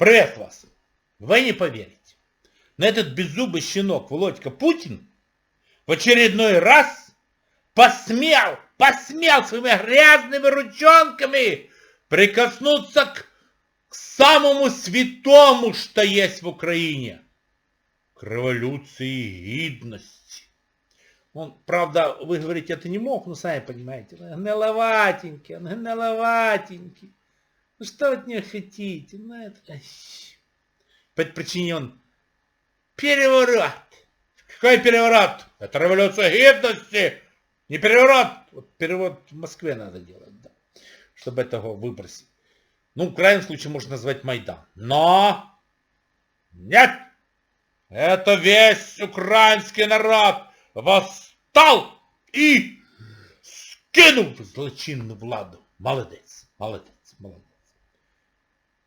Приветствую вас. Вы не поверите. Но этот беззубый щенок Володька Путин в очередной раз посмел, посмел своими грязными ручонками прикоснуться к, к самому святому, что есть в Украине. К революции гидности. Он, правда, вы говорите, это не мог, но сами понимаете, он гниловатенький, он гниловатенький. Ну что от него хотите? Ну это... По этой причине он переворот. Какой переворот? Это революция гидности. Не переворот. Вот перевод в Москве надо делать, да. Чтобы этого выбросить. Ну, в крайнем случае можно назвать Майдан. Но! Нет! Это весь украинский народ восстал и скинул злочинную владу. Молодец, молодец, молодец.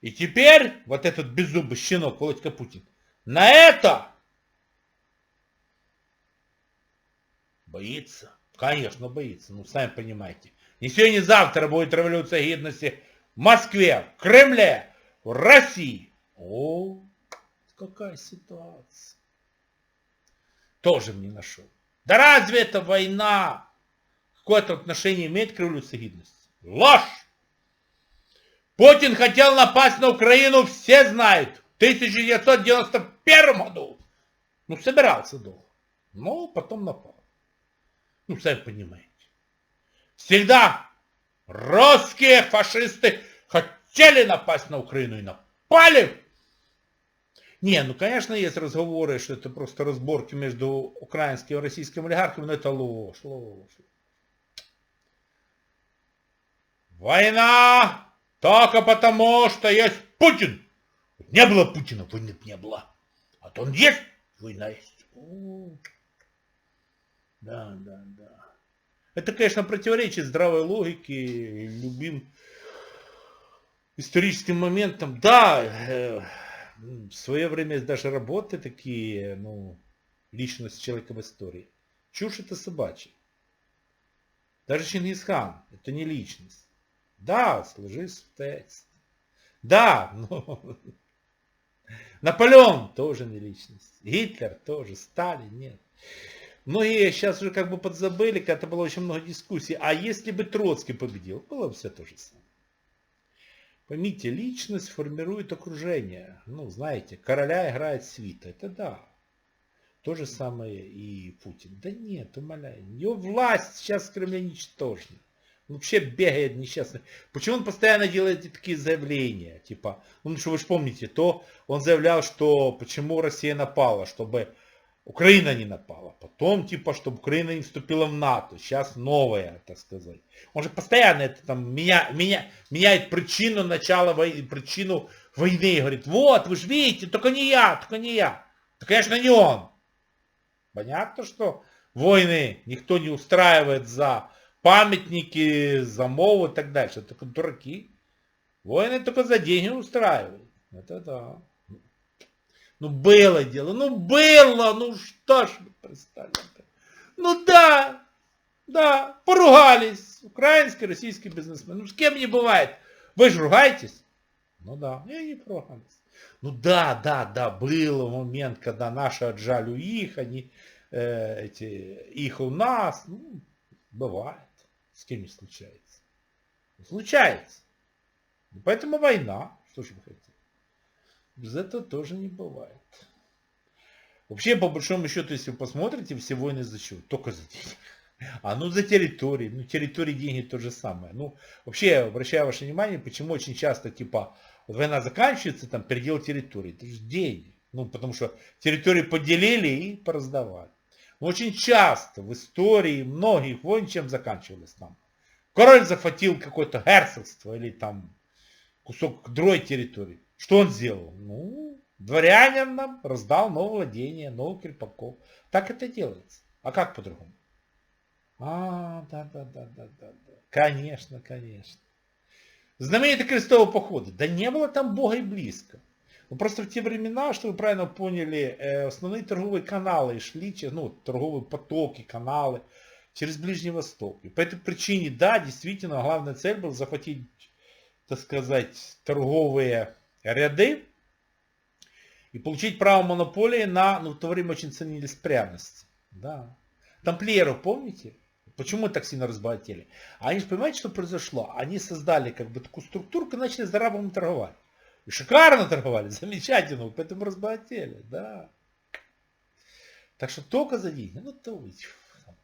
И теперь вот этот беззубый щенок Володька Путин на это боится. Конечно, боится. Ну, сами понимаете. Не сегодня, не завтра будет революция гидности в Москве, в Кремле, в России. О, какая ситуация. Тоже не нашел. Да разве это война какое-то отношение имеет к революции гидности? Ложь! Путин хотел напасть на Украину, все знают, в 1991 году. Ну, собирался долго. Но потом напал. Ну, сами понимаете. Всегда русские фашисты хотели напасть на Украину и напали. Не, ну, конечно, есть разговоры, что это просто разборки между украинским и российским олигархами, но это ложь, ложь. Война только потому, что есть Путин. Не было Путина, войны не было. А то он есть, война есть. Да, да, да. Это, конечно, противоречит здравой логике, любим историческим моментам. Да, э, в свое время даже работы такие, ну, личность человека в истории. Чушь это собачья. Даже Чингисхан это не личность. Да, сложись в текст. Да, но Наполеон тоже не личность. Гитлер тоже. Сталин нет. Многие сейчас уже как бы подзабыли, когда было очень много дискуссий. А если бы Троцкий победил, было бы все то же самое. Поймите, личность формирует окружение. Ну, знаете, короля играет свита. Это да. То же самое и Путин. Да нет, умоляю. Его власть сейчас в Кремле ничтожна. Вообще бегает несчастный. Почему он постоянно делает такие заявления? Типа, ну что вы же помните, то он заявлял, что почему Россия напала, чтобы Украина не напала. Потом, типа, чтобы Украина не вступила в НАТО. Сейчас новое, так сказать. Он же постоянно это там меня, меня, меняет причину начала войны, причину войны. И говорит, вот, вы же видите, только не я, только не я. Да, конечно, не он. Понятно, что войны никто не устраивает за памятники, за мову и так дальше. Это дураки. Войны только за деньги устраивают. Это да. Ну было дело, ну было, ну что ж вы представляете. Ну да, да, поругались. Украинский, российский бизнесмен. Ну с кем не бывает. Вы же ругаетесь? Ну да, и они поругались. Ну да, да, да, был момент, когда наши отжали у их, они, э, эти, их у нас. Ну, бывает. С кем не случается. Случается. Поэтому война. Что же вы хотите? Без этого тоже не бывает. Вообще, по большому счету, если вы посмотрите, все войны за чего? Только за деньги. А ну за территории. Ну территории деньги то же самое. Ну вообще, обращаю ваше внимание, почему очень часто типа война заканчивается, там передел территории. Это же деньги. Ну потому что территории поделили и пораздавали. Очень часто в истории многих войн чем заканчивалось там. Король захватил какое-то герцогство или там кусок другой территории. Что он сделал? Ну, дворянин нам раздал новое владение, новых крепаков. Так это делается. А как по-другому? А, да, да, да, да, да, да. Конечно, конечно. Знаменитые крестовые походы. Да не было там Бога и близко. Ну просто в те времена, что вы правильно поняли, основные торговые каналы шли, ну, торговые потоки, каналы через Ближний Восток. И по этой причине, да, действительно, главная цель была захватить, так сказать, торговые ряды и получить право монополии на, ну, в то время очень ценились пряности. Да. Тамплиеров, помните? Почему так сильно разбогатели? Они же понимаете, что произошло? Они создали как бы такую структуру и начали с торговать. Шикарно торговали, замечательно, поэтому разбогатели, да. Так что только за деньги, ну то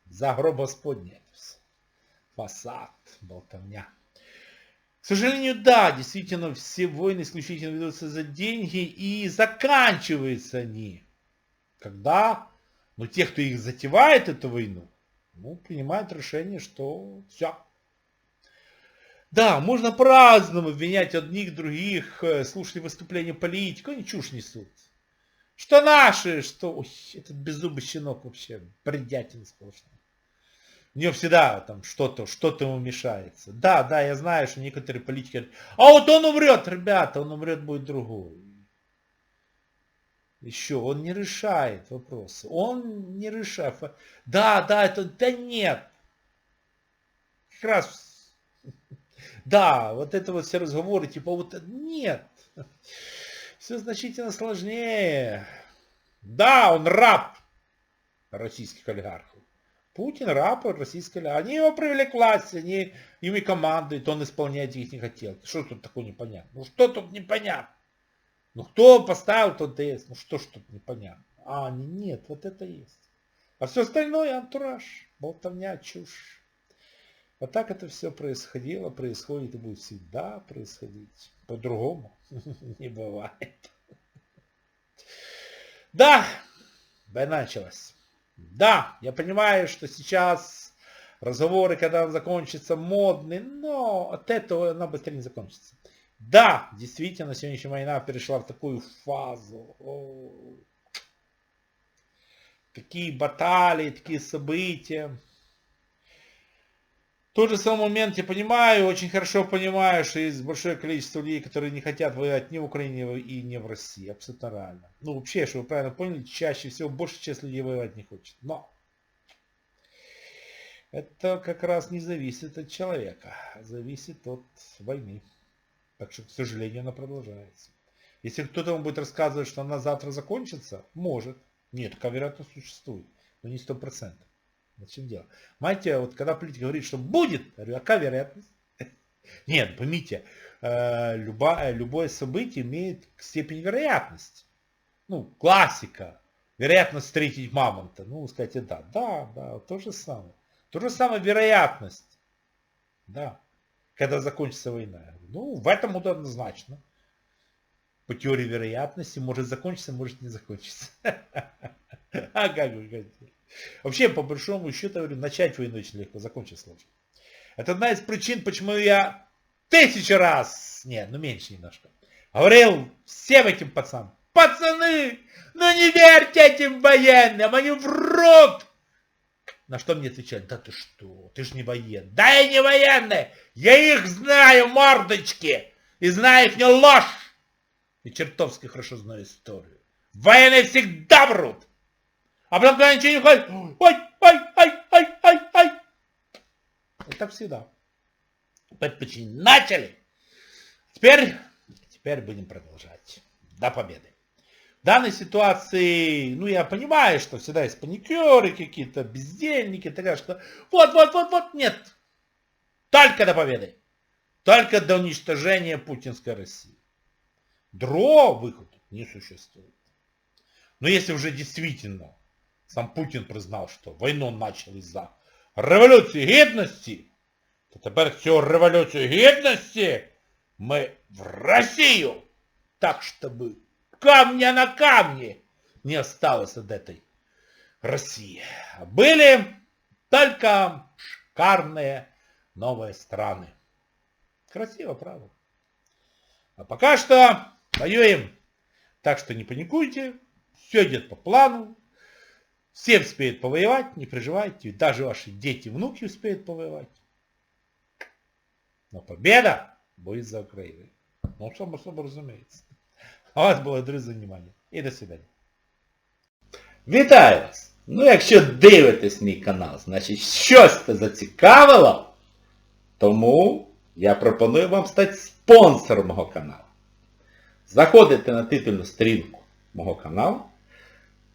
за гроб Господня. Фасад, болтовня. К сожалению, да, действительно, все войны исключительно ведутся за деньги и заканчиваются они. Когда, ну, те, кто их затевает, эту войну, ну, принимают решение, что все. Да, можно праздно обвинять одних, других, э, слушать выступления политиков, они чушь несут. Что наши, что... Ой, этот беззубый щенок вообще, бредятина сплошная. У него всегда там что-то, что-то ему мешается. Да, да, я знаю, что некоторые политики говорят, а вот он умрет, ребята, он умрет будет другой. Еще, он не решает вопросы. Он не решает. Да, да, это, да нет. Как раз, да, вот это вот все разговоры, типа вот, нет. Все значительно сложнее. Да, он раб российских олигархов. Путин раб российской Они его привели к власти, они ими командуют, он исполнять их не хотел. Что тут такое непонятно? Ну что тут непонятно? Ну кто поставил, тот ДС. Ну что ж тут непонятно? А, нет, вот это есть. А все остальное антураж, болтовня, чушь. Вот так это все происходило, происходит и будет всегда происходить. По-другому не бывает. Да, война началась. Да, я понимаю, что сейчас разговоры, когда он закончится, модные, но от этого она быстрее не закончится. Да, действительно, сегодняшняя война перешла в такую фазу. О, такие баталии, такие события. Тот же самый момент я понимаю, очень хорошо понимаю, что есть большое количество людей, которые не хотят воевать ни в Украине и ни в России. Абсолютно реально. Ну, вообще, что вы правильно поняли, чаще всего большая часть людей воевать не хочет. Но это как раз не зависит от человека, а зависит от войны. Так что, к сожалению, она продолжается. Если кто-то вам будет рассказывать, что она завтра закончится, может. Нет, такая вероятность существует, но не сто процентов. В чем дело? Понимаете, вот когда политик говорит, что будет, я говорю, а какая вероятность? Нет, поймите, э, любое, любое событие имеет степень вероятности. Ну, классика. Вероятность встретить мамонта. Ну, скажите, да, да, да, то же самое. То же самое вероятность. Да. Когда закончится война. Ну, в этом однозначно. По теории вероятности может закончиться, может не закончиться. А как вы хотите? Вообще, по большому счету, говорю, начать войну очень легко, закончить сложно. Это одна из причин, почему я тысячу раз, нет, ну меньше немножко, говорил всем этим пацанам, пацаны, ну не верьте этим военным, они врут. На что мне отвечали, да ты что, ты же не военный. Да я не военный, я их знаю, мордочки, и знаю их не ложь. И чертовски хорошо знаю историю. Военные всегда врут. А потом, когда ничего не ходит, ой, ой, ой, ой, ой, ой. Так всегда. Почти начали. Теперь, теперь будем продолжать. До победы. В данной ситуации, ну я понимаю, что всегда есть паникеры какие-то, бездельники, так что вот, вот, вот, вот, нет. Только до победы. Только до уничтожения путинской России. Дро выхода не существует. Но если уже действительно сам Путин признав, що війну начали за революцію гідності, то тепер цю революцію гідності мы в Россию, так чтобы камня на камне не осталось от этой России. Были только шикарные новые страны. Красиво, правда? А пока что воюем. Так что не паникуйте, все идет по плану, Все успеют повоевать, не переживайте. Даже ваши дети, внуки успеют повоевать. Но победа будет за Украиной. Ну, само собой разумеется. А вас було, друзі, внимание. І до свидання. Вітаю вас! Ну, якщо дивитесь мій канал, значить щось це зацікавило, тому я пропоную вам стати спонсором мого каналу. Заходите на титульну сторінку мого каналу,